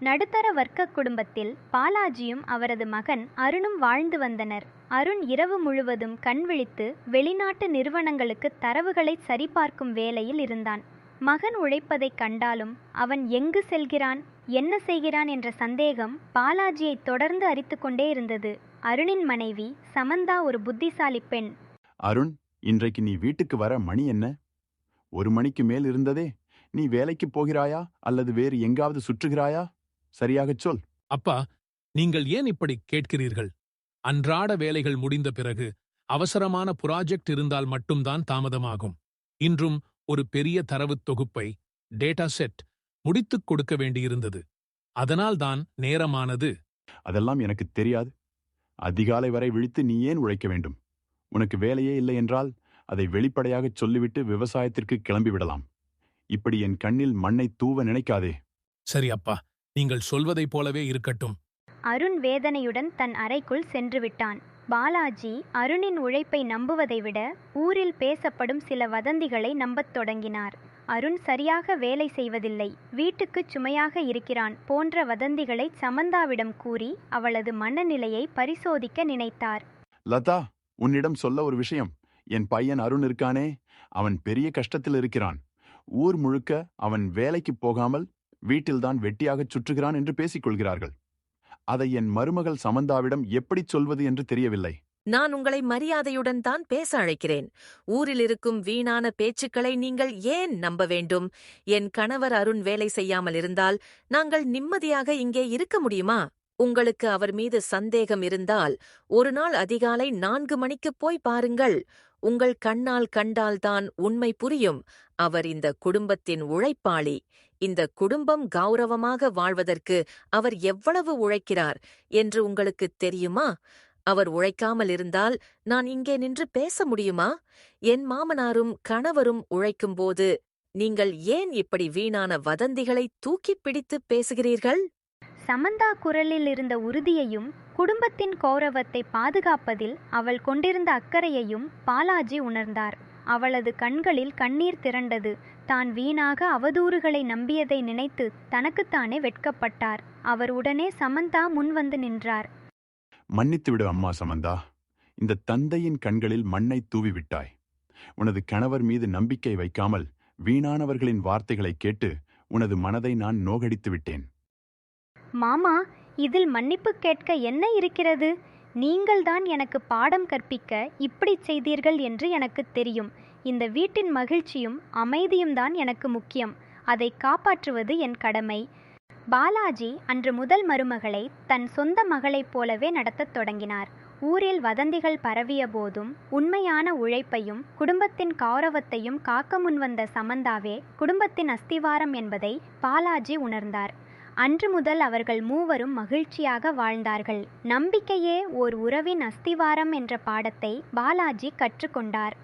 நடுத்தர வர்க்க குடும்பத்தில் பாலாஜியும் அவரது மகன் அருணும் வாழ்ந்து வந்தனர். அருண் இரவு முழுவதும் கண் விழித்து வெளிநாட்டு நிறுவனங்களுக்கு தரவுகளை சரிபார்க்கும் வேலையில் இருந்தான். மகன் உழைப்பதைக் கண்டாலும் அவன் எங்கு செல்கிறான் என்ன செய்கிறான் என்ற சந்தேகம் பாலாஜியை தொடர்ந்து அரித்து கொண்டே இருந்தது. அருணின் மனைவி சமந்தா ஒரு புத்திசாலி பெண். அருண் இன்றைக்கு நீ வீட்டுக்கு வர மணி என்ன? ஒரு மணிக்கு மேல் இருந்ததே நீ வேலைக்கு போகிறாயா அல்லது வேறு எங்காவது சுற்றுகிறாயா? சரியாகச் சொல். அப்பா நீங்கள் ஏன் இப்படி கேட்கிறீர்கள்? அன்றாட வேலைகள் முடிந்த பிறகு அவசரமான புராஜெக்ட் இருந்தால் மட்டும்தான் தாமதமாகும். இன்றும் ஒரு பெரிய தரவுத் தொகுப்பை டேட்டா செட் முடித்துக் கொடுக்க வேண்டியிருந்தது. அதனால்தான் நேரமானது. அதெல்லாம் எனக்கு தெரியாது. அதிகாலை வரை விழித்து நீ ஏன் உழைக்க வேண்டும்? உனக்கு வேலையே இல்லை என்றால் அதை வெளிப்படையாகச் சொல்லிவிட்டு விவசாயத்திற்கு கிளம்பிவிடலாம். இப்படி என் கண்ணில் மண்ணை தூவ நினைக்காதே. சரி அப்பா நீங்கள் சொல்வதைப் போலவே இருக்கட்டும். அருண் வேதனையுடன் தன் அறைக்குள் சென்று விட்டான் பாலாஜி அருணின் உழைப்பை நம்புவதை விட ஊரில் பேசப்படும் சில வதந்திகளை நம்பத் தொடங்கினார். அருண் சரியாக வேலை செய்வதில்லை. வீட்டுக்குச் சுமையாக இருக்கிறான் போன்ற வதந்திகளை சமந்தாவிடம் கூறி அவளது மனநிலையை பரிசோதிக்க நினைத்தார். லதா உன்னிடம் சொல்ல ஒரு விஷயம். என் பையன் அருண் இருக்கானே. அவன் பெரிய கஷ்டத்தில் இருக்கிறான். ஊர் முழுக்க அவன் வேலைக்கு போகாமல் வீட்டில்தான் வெட்டியாகச் சுற்றுகிறான் என்று பேசிக் கொள்கிறார்கள் அதை என் மருமகள் சமந்தாவிடம் எப்படிச் சொல்வது என்று தெரியவில்லை. நான் உங்களை மரியாதையுடன் தான் பேச அழைக்கிறேன். ஊரில் இருக்கும் வீணான பேச்சுக்களை நீங்கள் ஏன் நம்ப வேண்டும்? என் கணவர் அருண் வேலை செய்யாமல் இருந்தால் நாங்கள் நிம்மதியாக இங்கே இருக்க முடியுமா? உங்களுக்கு அவர் மீது சந்தேகம் இருந்தால் ஒரு நாள் அதிகாலை நான்கு மணிக்குப் போய் பாருங்கள். உங்கள் கண்ணால் கண்டால்தான் உண்மை புரியும். அவர் இந்த குடும்பத்தின் உழைப்பாளி. இந்த குடும்பம் கௌரவமாக வாழ்வதற்கு அவர் எவ்வளவு உழைக்கிறார் என்று உங்களுக்குத் தெரியுமா? அவர் உழைக்காமல் இருந்தால் நான் இங்கே நின்று பேச முடியுமா? என் மாமனாரும் கணவரும் உழைக்கும்போது நீங்கள் ஏன் இப்படி வீணான வதந்திகளை தூக்கிப் பிடித்து பேசுகிறீர்கள்? சமந்தா குரலில் இருந்த உறுதியையும் குடும்பத்தின் கௌரவத்தை பாதுகாப்பதில் அவள் கொண்டிருந்த அக்கறையையும் பாலாஜி உணர்ந்தார். அவளது கண்களில் கண்ணீர் திரண்டது. தான் வீணாக அவதூறுகளை நம்பியதை நினைத்து தனக்குத்தானே வெட்கப்பட்டார். அவர் உடனே சமந்தா முன்வந்து நின்றார். மன்னித்துவிடு அம்மா சமந்தா. இந்த தந்தையின் கண்களில் மண்ணை தூவிவிட்டாய் உனது கணவர் மீது நம்பிக்கை வைக்காமல் வீணானவர்களின் வார்த்தைகளைக் கேட்டு உனது மனதை நான் நோகடித்து விட்டேன். மாமா இதில் மன்னிப்பு கேட்க என்ன இருக்கிறது? நீங்கள்தான் எனக்கு பாடம் கற்பிக்க இப்படி செய்தீர்கள் என்று எனக்கு தெரியும். இந்த வீட்டின் மகிழ்ச்சியும் அமைதியும் தான் எனக்கு முக்கியம். அதை காப்பாற்றுவது என் கடமை. பாலாஜி அன்று முதல் மருமகளை தன் சொந்த மகளைப் போலவே நடத்தத் தொடங்கினார். ஊரில் வதந்திகள் பரவிய போதும் உண்மையான உழைப்பையும் குடும்பத்தின் கௌரவத்தையும் காக்க முன்வந்த சமந்தாவே குடும்பத்தின் அஸ்திவாரம் என்பதை பாலாஜி உணர்ந்தார். அன்று முதல் அவர்கள் மூவரும் மகிழ்ச்சியாக வாழ்ந்தார்கள். நம்பிக்கையே ஓர் உறவின் அஸ்திவாரம் என்ற பாடத்தை பாலாஜி கற்றுக்கொண்டார்.